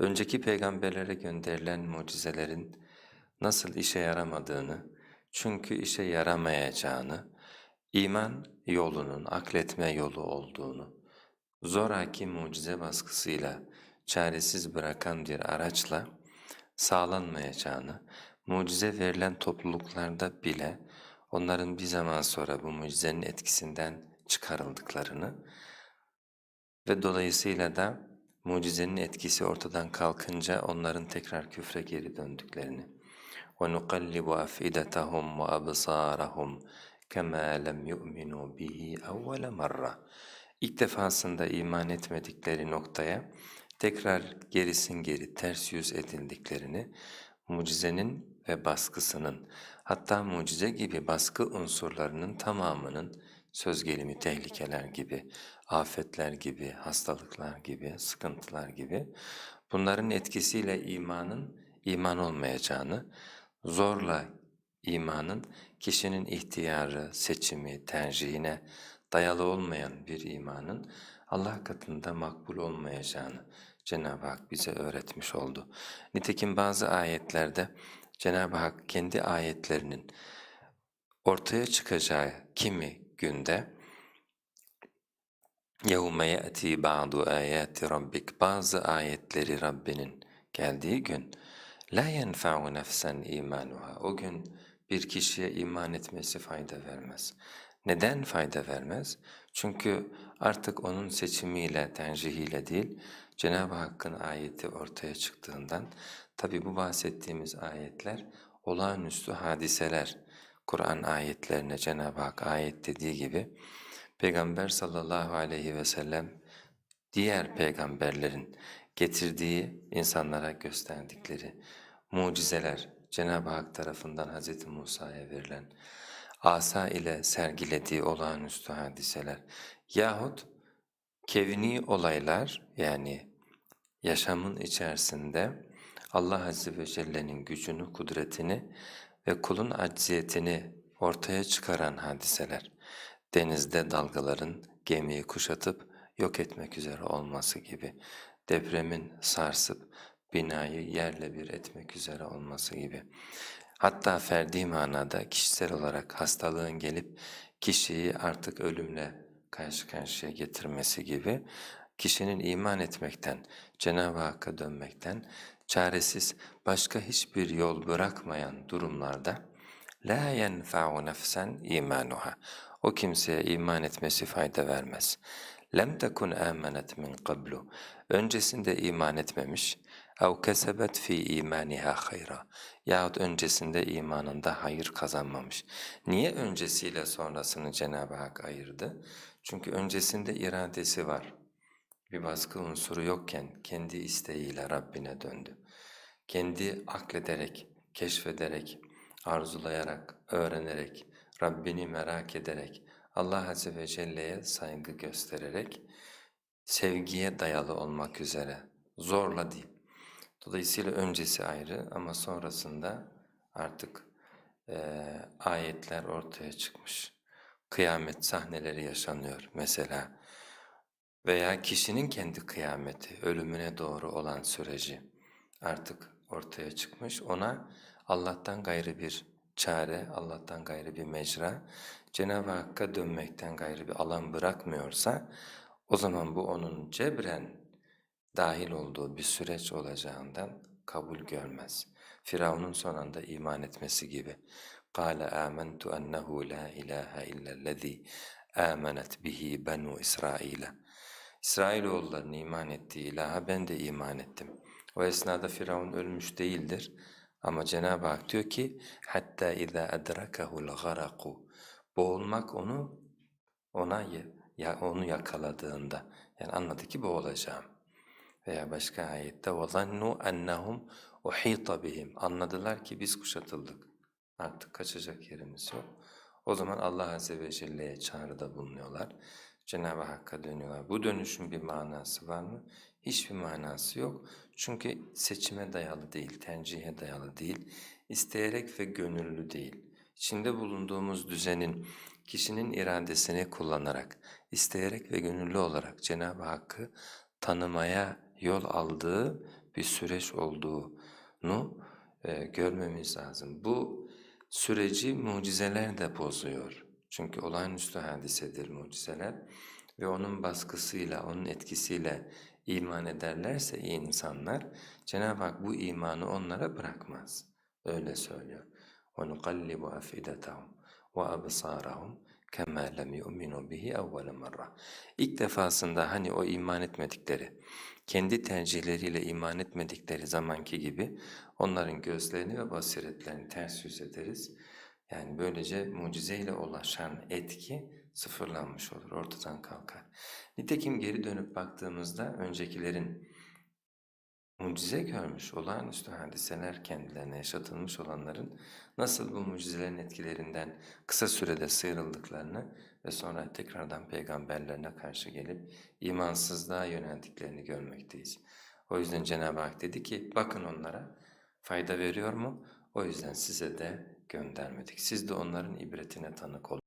önceki peygamberlere gönderilen mucizelerin nasıl işe yaramadığını, çünkü işe yaramayacağını, iman yolunun akletme yolu olduğunu, zoraki mucize baskısıyla çaresiz bırakan bir araçla sağlanmayacağını, mucize verilen topluluklarda bile onların bir zaman sonra bu mucizenin etkisinden çıkarıldıklarını ve dolayısıyla da mucizenin etkisi ortadan kalkınca onların tekrar küfre geri döndüklerini. وَنُقَلِّبُ أَفْئِدَتَهُمْ وَأَبْصَارَهُمْ كَمَا لَمْ يُؤْمِنُوا بِهِ أَوَّلَ مَرَّةٍ İlk defasında iman etmedikleri noktaya tekrar gerisin geri ters yüz edildiklerini, mucizenin ve baskısının, hatta mucize gibi baskı unsurlarının tamamının söz gelimi tehlikeler gibi, afetler gibi, hastalıklar gibi, sıkıntılar gibi bunların etkisiyle imanın iman olmayacağını, zorla imanın kişinin ihtiyarı, seçimi, tercihine dayalı olmayan bir imanın Allah katında makbul olmayacağını Cenab-ı Hak bize öğretmiş oldu. Nitekim bazı ayetlerde Cenab-ı Hak kendi ayetlerinin ortaya çıkacağı kimi günde يَوْمَ يَأْتِي بَعْضُ آيَاتِ رَبِّكَ Bazı ayetleri Rabbinin geldiği gün la yenfa'u nefsen imanuha. O gün bir kişiye iman etmesi fayda vermez. Neden fayda vermez? Çünkü artık onun seçimiyle, tercihiyle değil, Cenab-ı Hakk'ın ayeti ortaya çıktığından, tabi bu bahsettiğimiz ayetler olağanüstü hadiseler. Kur'an ayetlerine Cenab-ı Hak ayet dediği gibi, Peygamber sallallahu aleyhi ve sellem diğer peygamberlerin getirdiği insanlara gösterdikleri mucizeler, Cenab-ı Hak tarafından Hz. Musa'ya verilen asa ile sergilediği olağanüstü hadiseler yahut kevni olaylar yani yaşamın içerisinde Allah Azze ve Celle'nin gücünü, kudretini ve kulun acziyetini ortaya çıkaran hadiseler. Denizde dalgaların gemiyi kuşatıp yok etmek üzere olması gibi, depremin sarsıp binayı yerle bir etmek üzere olması gibi. Hatta ferdi manada kişisel olarak hastalığın gelip kişiyi artık ölümle karşı karşıya getirmesi gibi kişinin iman etmekten, Cenab-ı Hakk'a dönmekten, çaresiz, başka hiçbir yol bırakmayan durumlarda la yenfa'u nefsen imanuha. O kimseye iman etmesi fayda vermez. Lem tekun amanet min qablu. Öncesinde iman etmemiş. Ev kesebet fi imaniha hayra. Yahut öncesinde imanında hayır kazanmamış. Niye öncesiyle sonrasını Cenab-ı Hak ayırdı? Çünkü öncesinde iradesi var. Bir baskı unsuru yokken kendi isteğiyle Rabbine döndü. Kendi aklederek, keşfederek, arzulayarak, öğrenerek, Rabbini merak ederek, Allah Azze ve Celle'ye saygı göstererek, sevgiye dayalı olmak üzere, zorla değil. Dolayısıyla öncesi ayrı ama sonrasında artık e, ayetler ortaya çıkmış. Kıyamet sahneleri yaşanıyor mesela veya kişinin kendi kıyameti, ölümüne doğru olan süreci artık ortaya çıkmış. Ona Allah'tan gayrı bir çare, Allah'tan gayrı bir mecra, Cenab-ı Hakk'a dönmekten gayrı bir alan bırakmıyorsa o zaman bu onun cebren dahil olduğu bir süreç olacağından kabul görmez. Firavun'un son anda iman etmesi gibi. قَالَ آمَنْتُ أَنَّهُ لَا إِلَٰهَ إِلَّا الَّذ۪ي آمَنَتْ بِهِ بَنُوا İsrail. İsrailoğullarının iman ettiği ilaha ben de iman ettim. O esnada Firavun ölmüş değildir. Ama Cenab-ı Hak diyor ki hatta iza adrakahu'l garaku boğulmak onu ona ya onu yakaladığında yani anladı ki boğulacağım. Veya başka ayette وَظَنُّوا أَنَّهُمْ اُحِيطَ بِهِمْ Anladılar ki biz kuşatıldık. Artık kaçacak yerimiz yok. O zaman Allah Azze ve Celle'ye çağrıda bulunuyorlar. Cenab-ı Hakk'a dönüyorlar. Bu dönüşün bir manası var mı? Hiçbir manası yok. Çünkü seçime dayalı değil, tercihe dayalı değil, isteyerek ve gönüllü değil. İçinde bulunduğumuz düzenin kişinin iradesini kullanarak, isteyerek ve gönüllü olarak Cenab-ı Hakk'ı tanımaya yol aldığı bir süreç olduğunu e, görmemiz lazım. Bu süreci mucizeler de bozuyor. Çünkü olağanüstü hadisedir mucizeler ve onun baskısıyla, onun etkisiyle iman ederlerse iyi insanlar, Cenab-ı Hak bu imanı onlara bırakmaz. Öyle söylüyor. وَنُقَلِّبُ أَفْئِدَتَهُمْ وَأَبْصَارَهُمْ كَمَا لَمْ يُؤْمِنُوا بِهِ اَوَّلَ مَرَّةٍ İlk defasında hani o iman etmedikleri, kendi tercihleriyle iman etmedikleri zamanki gibi onların gözlerini ve basiretlerini ters yüz ederiz. yani böylece mucizeyle ulaşan etki sıfırlanmış olur, ortadan kalkar. Nitekim geri dönüp baktığımızda öncekilerin mucize görmüş, olağanüstü hadiseler kendilerine yaşatılmış olanların nasıl bu mucizelerin etkilerinden kısa sürede sıyrıldıklarını ve sonra tekrardan peygamberlerine karşı gelip imansızlığa yöneldiklerini görmekteyiz. O yüzden Cenab-ı Hak dedi ki bakın onlara fayda veriyor mu? O yüzden size de göndermedik. Siz de onların ibretine tanık olun.